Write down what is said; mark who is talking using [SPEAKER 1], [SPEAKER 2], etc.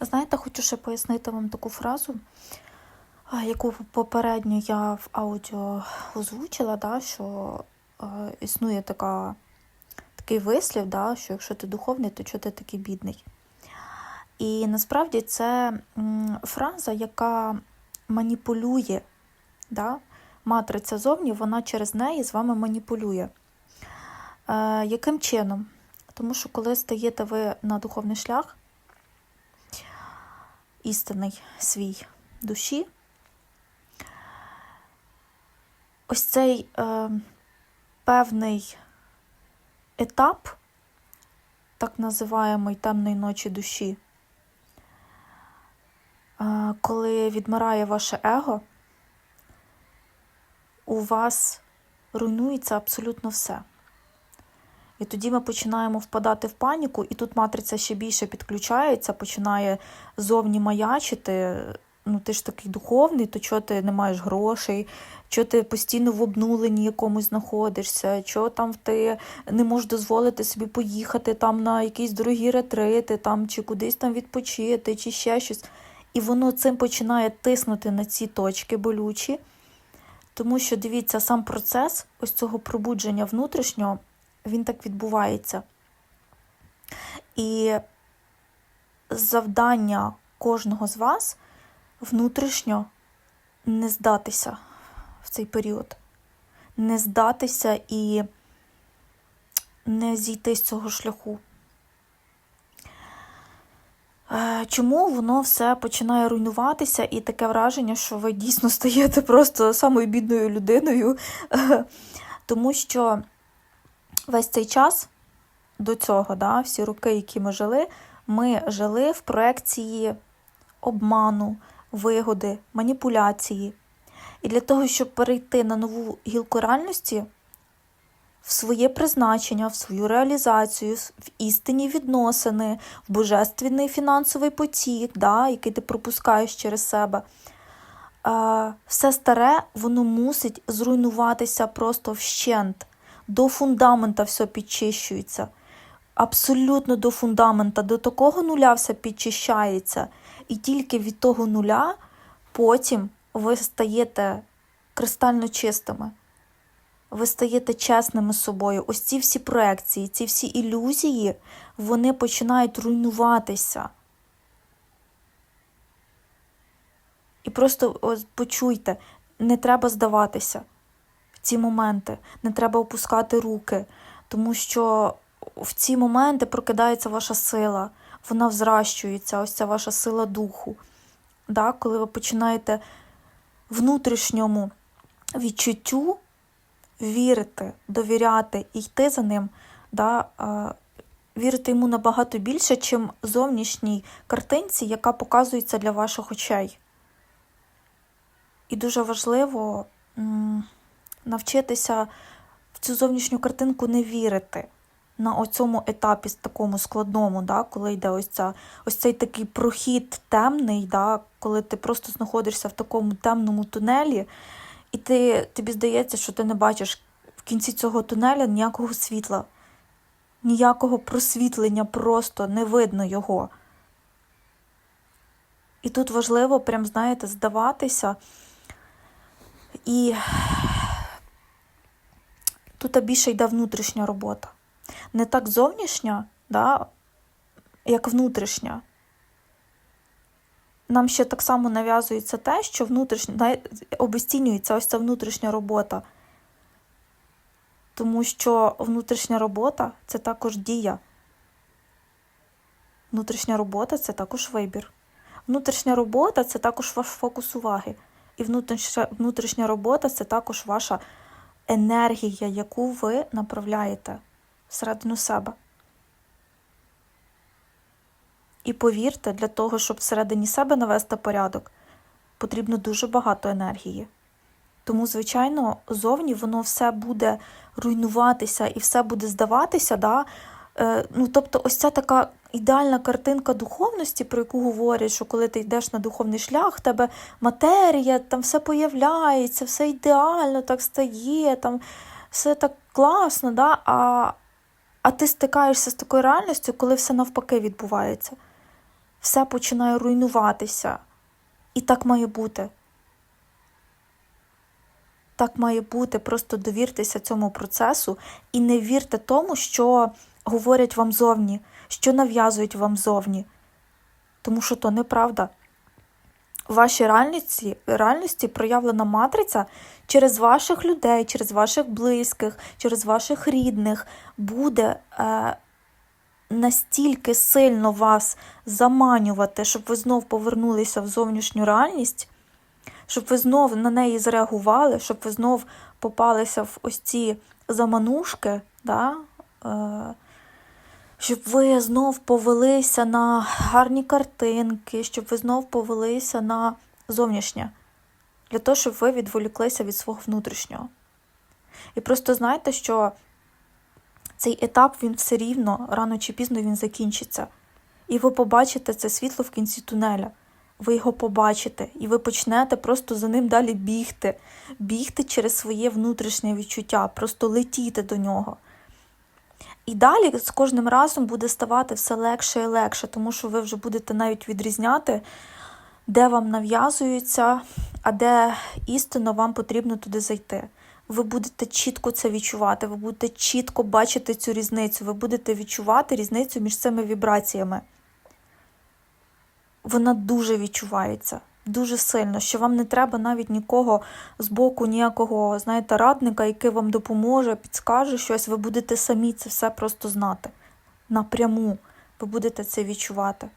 [SPEAKER 1] Знаєте, хочу ще пояснити вам таку фразу, яку попередньо я в аудіо озвучила, да, що е, існує така, такий вислів, да, що якщо ти духовний, то чого ти такий бідний. І насправді це фраза, яка маніпулює. Да? Матриця зовні, вона через неї з вами маніпулює. Е, яким чином? Тому що коли стаєте ви на духовний шлях, істинний свій душі, ось цей е, певний етап, так називаємий темної ночі душі, е, коли відмирає ваше его, у вас руйнується абсолютно все. І тоді ми починаємо впадати в паніку, і тут матриця ще більше підключається, починає зовні маячити. Ну, ти ж такий духовний, то чого ти не маєш грошей, чого ти постійно в обнуленні якомусь знаходишся, чого там ти не можеш дозволити собі поїхати там на якісь дорогі ретрити, там, чи кудись там відпочити, чи ще щось. І воно цим починає тиснути на ці точки болючі. Тому що дивіться, сам процес ось цього пробудження внутрішнього, він так відбувається. І завдання кожного з вас внутрішньо не здатися в цей період, не здатися і не зійти з цього шляху. Е, Чому воно все починає руйнуватися, і таке враження, що ви дійсно стаєте просто самою бідною людиною? Е, Тому що весь цей час до цього, да, всі роки, які ми жили, ми жили в проекції обману, вигоди, маніпуляції. І для того, щоб перейти на нову гілку реальності, в своє призначення, в свою реалізацію, в істинні відносини, в божественний фінансовий потік, да, який ти пропускаєш через себе. Все старе, воно мусить зруйнуватися просто вщент. До фундамента все підчищується. Абсолютно до фундамента, до такого нуля все підчищається. І тільки від того нуля потім ви стаєте кристально чистими. Ви стаєте чесними з собою. Ось ці всі проекції, ці всі ілюзії, вони починають руйнуватися. І просто ось почуйте, не треба здаватися ці моменти, не треба опускати руки, тому що в ці моменти прокидається ваша сила, вона взращується, ось ця ваша сила духу. Да? Коли ви починаєте внутрішньому відчуттю вірити, довіряти і йти за ним, да, вірити йому набагато більше, чим зовнішній картинці, яка показується для ваших очей. І дуже важливо навчитися в цю зовнішню картинку не вірити на оцьому етапі такому складному, да, коли йде ось, ця, ось цей такий прохід темний, да, коли ти просто знаходишся в такому темному тунелі, і ти, тобі здається, що ти не бачиш в кінці цього тунеля ніякого світла, ніякого просвітлення, просто не видно його. І тут важливо, прям, знаєте, здаватися. І тут більше йде внутрішня робота. Не так зовнішня, да, як внутрішня. Нам ще так само нав'язується те, що внутрішня, обесцінюється ось ця внутрішня робота. Тому що внутрішня робота це також дія. Внутрішня робота це також вибір. Внутрішня робота це також ваш фокус уваги. І внутрішня, робота це також ваша енергія, яку ви направляєте всередину себе. І повірте, для того, щоб всередині себе навести порядок, потрібно дуже багато енергії. Тому, звичайно, зовні воно все буде руйнуватися і все буде здаватися. Да? Е, ну, Тобто, ось ця така ідеальна картинка духовності, про яку говорять, що коли ти йдеш на духовний шлях, тебе матерія, там все появляється, все ідеально так стає, там все так класно, да? а, а ти стикаєшся з такою реальністю, коли все навпаки відбувається. все починає руйнуватися. І так має бути. Так має бути. Просто довіртеся цьому процесу і не вірте тому, що говорять вам зовні, що нав'язують вам зовні. Тому що то неправда. В вашій реальності, реальності проявлена матриця через ваших людей, через ваших близьких, через ваших рідних буде е, настільки сильно вас заманювати, щоб ви знов повернулися в зовнішню реальність, щоб ви знов на неї зреагували, щоб ви знов попалися в ось ці заманушки, да? е, щоб ви знов повелися на гарні картинки, щоб ви знов повелися на зовнішнє, для того, щоб ви відволіклися від свого внутрішнього. І просто знайте, що цей етап він все рівно, рано чи пізно він закінчиться. І ви побачите це світло в кінці тунеля. Ви його побачите, і ви почнете просто за ним далі бігти, бігти через своє внутрішнє відчуття, просто летіти до нього. І далі з кожним разом буде ставати все легше і легше, тому що ви вже будете навіть відрізняти, де вам нав'язується, а де істинно вам потрібно туди зайти. Ви будете чітко це відчувати, ви будете чітко бачити цю різницю, ви будете відчувати різницю між цими вібраціями. Вона дуже відчувається, дуже сильно, що вам не треба навіть нікого з боку, ніякого, знаєте, радника, який вам допоможе, підскаже щось, ви будете самі це все просто знати. Напряму ви будете це відчувати.